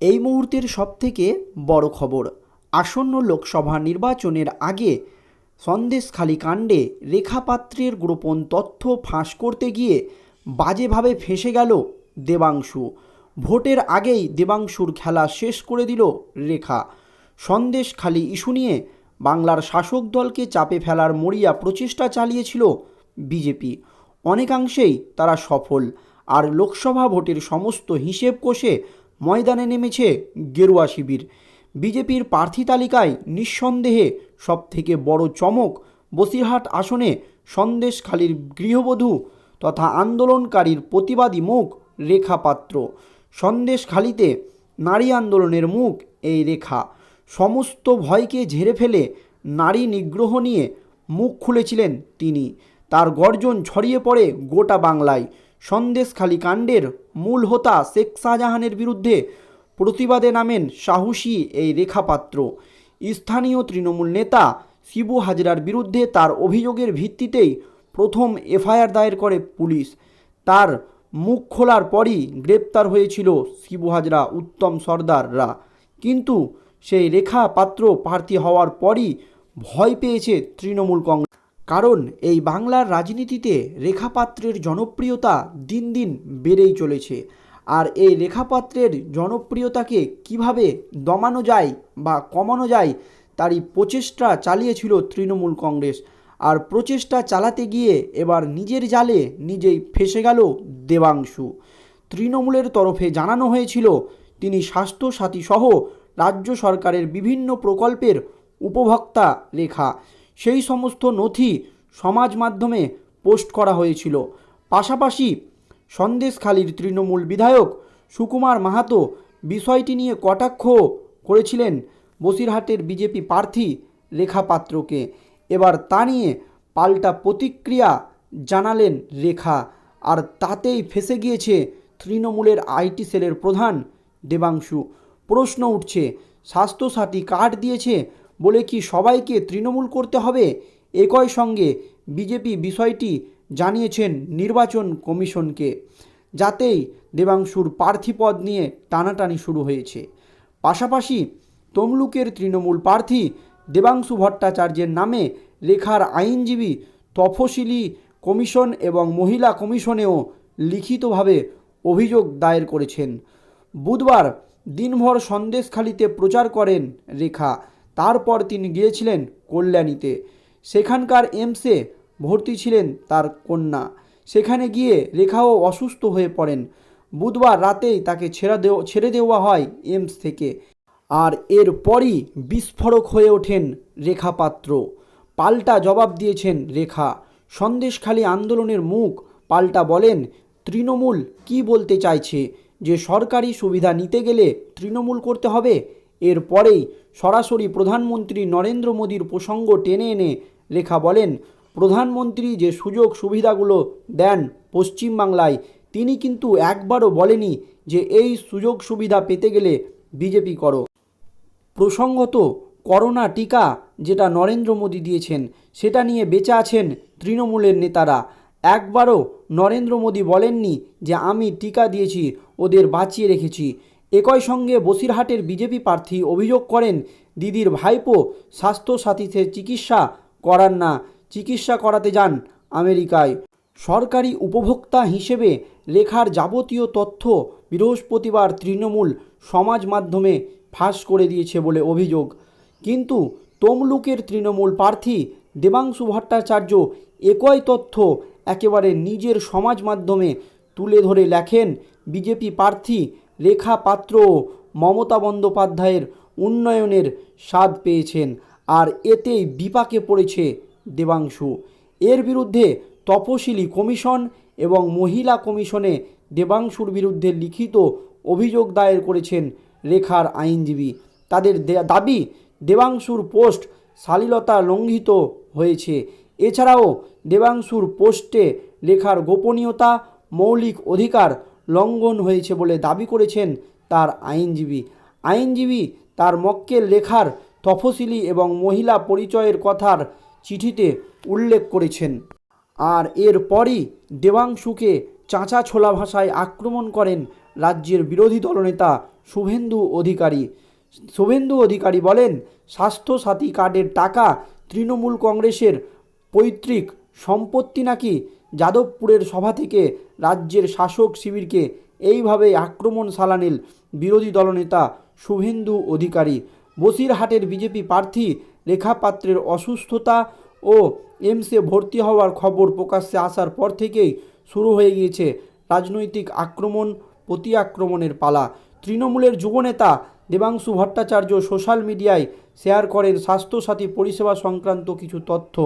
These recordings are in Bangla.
এই মুহূর্তের সবথেকে বড় খবর, আসন্ন লোকসভা নির্বাচনের আগে সন্দেশখালী কাণ্ডে রেখাপাত্রের গোপন তথ্য ফাঁস করতে গিয়ে বাজেভাবে ফেঁসে গেল দেবাংশু। ভোটের আগেই দেবাংশুর খেলা শেষ করে দিল রেখা। সন্দেশখালী ইস্যু নিয়ে বাংলার শাসক দলকে চাপে ফেলার মরিয়া প্রচেষ্টা চালিয়েছিল বিজেপি। অনেকাংশেই তারা সফল, আর লোকসভা ভোটের সমস্ত হিসেব কষে ময়দানে নেমেছে গেরুয়া শিবির। বিজেপির প্রার্থী তালিকায় নিঃসন্দেহে সবথেকে বড় চমক বসিরহাট আসনে সন্দেশখালীর গৃহবধূ তথা আন্দোলনকারীর প্রতিবাদী মুখ রেখা পাত্র। সন্দেশখালীতে নারী আন্দোলনের মুখ এই রেখা। সমস্ত ভয়কে ঝেড়ে ফেলে নারী নিগ্রহ নিয়ে মুখ খুলেছিলেন তিনি। তার গর্জন ছড়িয়ে পড়ে গোটা বাংলায়। সন্দেশখালী কাণ্ডের মূল হোতা শেখ শাহজাহানের বিরুদ্ধে প্রতিবাদে নামেন সাহসী এই রেখাপাত্র। স্থানীয় তৃণমূল নেতা শিবু হাজরার বিরুদ্ধে তার অভিযোগের ভিত্তিতেই প্রথম এফআইআর দায়ের করে পুলিশ। তার মুখ খোলার পরই গ্রেপ্তার হয়েছিল শিবু হাজরা উত্তম সর্দাররা। কিন্তু সেই রেখা পাত্র প্রার্থী হওয়ার পরই ভয় পেয়েছে তৃণমূল কংগ্রেস। কারণ এই বাংলার রাজনীতিতে রেখাপাত্রের জনপ্রিয়তা দিন দিন বেড়েই চলেছে। আর এই রেখাপাত্রের জনপ্রিয়তাকে কীভাবে দমানো যায় বা কমানো যায়, তারই প্রচেষ্টা চালিয়েছিল তৃণমূল কংগ্রেস। আর প্রচেষ্টা চালাতে গিয়ে এবার নিজের জালে নিজেই ফেসে গেল দেবাংশু। তৃণমূলের তরফে জানানো হয়েছিল, তিনি স্বাস্থ্যসাথী সহ রাজ্য সরকারের বিভিন্ন প্রকল্পের উপভোক্তা রেখা। সেই সমস্ত নথি সমাজ মাধ্যমে পোস্ট করা হয়েছিল। পাশাপাশি সন্দেশখালীর তৃণমূল বিধায়ক সুকুমার মাহাতো বিষয়টি নিয়ে কটাক্ষ করেছিলেন বসিরহাটের বিজেপি প্রার্থী রেখা পাত্রকে। এবার তা নিয়ে পাল্টা প্রতিক্রিয়া জানালেন রেখা। আর তাতেই ফেসে গিয়েছে তৃণমূলের আইটি সেলের প্রধান দেবাংশু। প্রশ্ন উঠছে, স্বাস্থ্যসাথী কার্ড দিয়েছে বলে কি সবাইকে তৃণমূল করতে হবে? একই সঙ্গে বিজেপি বিষয়টি জানিয়েছেন নির্বাচন কমিশনকে। যাতেই দেবাংশুর প্রার্থীপদ নিয়ে টানাটানি শুরু হয়েছে। পাশাপাশি তমলুকের তৃণমূল প্রার্থী দেবাংশু ভট্টাচার্যের নামে রেখার আইনজীবী তফসিলি কমিশন এবং মহিলা কমিশনেও লিখিতভাবে অভিযোগ দায়ের করেছেন। বুধবার দিনভর সন্দেশখালিতে প্রচার করেন রেখা। তারপর তিনি গিয়েছিলেন কল্যাণীতে। সেখানকার এমসে ভর্তি ছিলেন তার কন্যা। সেখানে গিয়ে রেখাও অসুস্থ হয়ে পড়েন। বুধবার রাতেই তাকে ছেড়ে দেওয়া ছেড়ে দেওয়া হয় এমস থেকে। আর এরপরই বিস্ফোরক হয়ে ওঠেন রেখা পাত্র পাল্টা জবাব দিয়েছেন রেখা। সন্দেশখালী আন্দোলনের মুখ পাল্টা বলেন, তৃণমূল কি বলতে চাইছে? যে সরকারি সুবিধা নিতে গেলে তৃণমূল করতে হবে? এরপরেই সরাসরি প্রধানমন্ত্রী নরেন্দ্র মোদীর প্রসঙ্গ টেনে এনে লেখা বলেন, প্রধানমন্ত্রী যে সুযোগ সুবিধাগুলো দেন পশ্চিমবাংলায়, তিনি কিন্তু একবারও বলেনি যে এই সুযোগ সুবিধা পেতে গেলে বিজেপি করো। প্রসঙ্গত, করোনা টিকা যেটা নরেন্দ্র মোদী দিয়েছেন, সেটা নিয়ে বেঁচে আছেন তৃণমূলের নেতারা। একবারও নরেন্দ্র মোদী বলেননি যে আমি টিকা দিয়েছি, ওদের বাঁচিয়ে রেখেছি। একই সঙ্গে বসিরহাটের বিজেপি প্রার্থী অভিযোগ করেন, দিদির ভাইপো স্বাস্থ্যসাথীতে চিকিৎসা করান না, চিকিৎসা করাতে যান আমেরিকায়। সরকারি উপভোক্তা হিসেবে লেখার যাবতীয় তথ্য বৃহস্পতিবার তৃণমূল সমাজ মাধ্যমে ফাঁস করে দিয়েছে বলে অভিযোগ। কিন্তু তমলুকের তৃণমূল প্রার্থী দেবাংশু ভট্টাচার্য একই তথ্য একেবারে নিজের সমাজ মাধ্যমে তুলে ধরে লেখেন, বিজেপি প্রার্থী রেখা পাত্র মমতা বন্দ্যোপাধ্যায়ের উন্নয়নের স্বাদ পেয়েছেন। আর এতেই বিপাকে পড়েছে দেবাংশু। এর বিরুদ্ধে তপশিলি কমিশন এবং মহিলা কমিশনে দেবাংশুর বিরুদ্ধে লিখিত অভিযোগ দায়ের করেছেন রেখার আইনজীবী। তাদের দাবি, দেবাংশুর পোস্ট শালীলতা লঙ্ঘিত হয়েছে। এছাড়াও দেবাংশুর পোস্টে লেখার গোপনীয়তা, মৌলিক অধিকার লঙ্ঘন হয়েছে বলে দাবি করেছেন তার আইনজীবী। আইনজীবী তার মক্কেল লেখার তফসিলি এবং মহিলা পরিচয়ের কথার চিঠিতে উল্লেখ করেছেন। আর এরপরই দেবাংশুকে চাঁচা ছোলা ভাষায় আক্রমণ করেন রাজ্যের বিরোধী দলনেতা শুভেন্দু অধিকারী। শুভেন্দু অধিকারী বলেন, স্বাস্থ্যসাথী কার্ডের টাকা তৃণমূল কংগ্রেসের পৈতৃক সম্পত্তি নাকি যাদবপুরের সভা থেকে রাজ্যের শাসক শিবিরকে এইভাবে আক্রমণ সালানেল বিরোধী দলনেতা শুভেন্দু অধিকারী। বসিরহাটের বিজেপি প্রার্থী রেখা পাত্রের অসুস্থতা ও এমসে ভর্তি হওয়ার খবর প্রকাশ্যে আসার পর থেকেই শুরু হয়ে গিয়েছে রাজনৈতিক আক্রমণ প্রতি আক্রমণের পালা। তৃণমূলের যুবনেতা দেবাংশু ভট্টাচার্য সোশ্যাল মিডিয়ায় শেয়ার করেন স্বাস্থ্যসাথী পরিষেবা সংক্রান্ত কিছু তথ্য।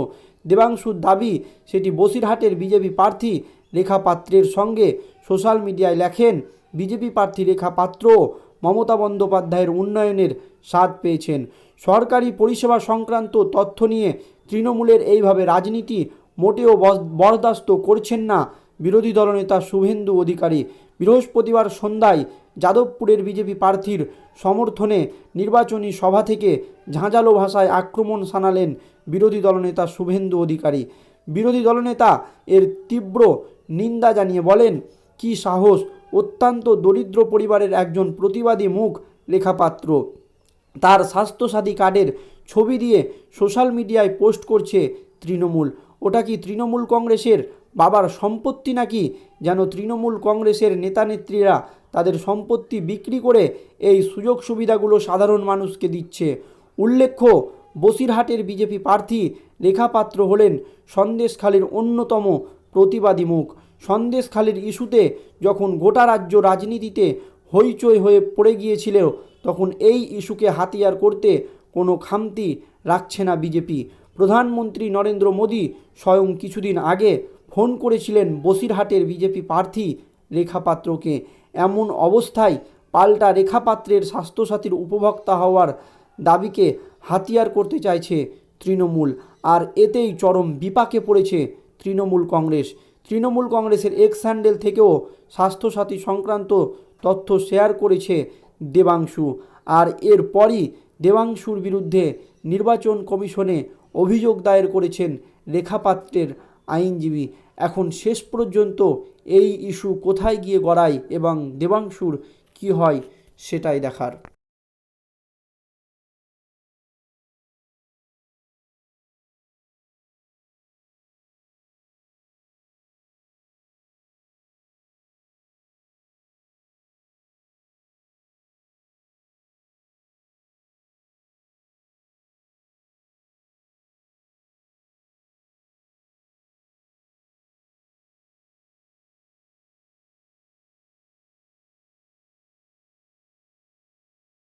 দেবাংশুর দাবি, সেটি বসিরহাটের বিজেপি প্রার্থী রেখা পাত্রের সঙ্গে সোশ্যাল মিডিয়ায় লেখেন। বিজেপি প্রার্থী রেখা পাত্র মমতা বন্দ্যোপাধ্যায়ের উন্নয়নের স্বাদ পেয়েছেন। সরকারি পরিষেবা সংক্রান্ত তথ্য নিয়ে তৃণমূলের এইভাবে রাজনীতি মোটেও বরদাস্ত করছেন না বিরোধী দলনেতা শুভেন্দু অধিকারী। বৃহস্পতিবার সন্ধ্যায় যাদবপুরের বিজেপি প্রার্থীর সমর্থনে নির্বাচনী সভা থেকে ঝাঁঝালো ভাষায় আক্রমণ শানালেন বিরোধী দলনেতা শুভেন্দু অধিকারী। বিরোধী দলনেতা এর তীব্র নিন্দা জানিয়ে বলেন, কি সাহস, অত্যন্ত দরিদ্র পরিবারের একজন প্রতিবাদী মুখ লেখাপাত্র। তার স্বাস্থ্যসাথী কার্ডের ছবি দিয়ে সোশ্যাল মিডিয়ায় পোস্ট করছে তৃণমূল। ওটা কি তৃণমূল কংগ্রেসের বাবার সম্পত্তি নাকি যেন তৃণমূল কংগ্রেসের নেতানেত্রীরা তাদের সম্পত্তি বিক্রি করে এই সুযোগ সুবিধাগুলো সাধারণ মানুষকে দিচ্ছে? উল্লেখ্য বসিরহাটের বিজেপি প্রার্থী রেখা পাত্র হলেন সন্দেশখালীর অন্যতম প্রতিবাদী মুখ। সন্দেশখালীর ইস্যুতে যখন গোটা রাজ্য রাজনীতিতে হইচই হয়ে পড়ে গিয়েছিল, তখন এই ইস্যুকে হাতিয়ার করতে কোনো খামতি রাখছে না বিজেপি। প্রধানমন্ত্রী নরেন্দ্র মোদী স্বয়ং কিছুদিন আগে ফোন করেছিলেন বসিরহাটের বিজেপি প্রার্থী রেখা পাত্রকে। এমন অবস্থায় পাল্টা রেখা পাত্রের স্বাস্থ্যসাথীর উপভোক্তা হওয়ার দাবিকে হাতিয়ার করতে চাইছে তৃণমূল। আর এতেই চরম বিপাকে পড়েছে তৃণমূল কংগ্রেস। তৃণমূল কংগ্রেসের এক্স হ্যান্ডেল থেকেও স্বাস্থ্যসাথী সংক্রান্ত তথ্য শেয়ার করেছে দেবাংশু। আর এরপরই দেবাংশুর বিরুদ্ধে নির্বাচন কমিশনে অভিযোগ দায়ের করেছেন রেখাপাত্রের আইনজীবী। এখন শেষ পর্যন্ত এই ইস্যু কোথায় গিয়ে গড়ায় এবং দেবাংশুর কী হয় সেটাই দেখার।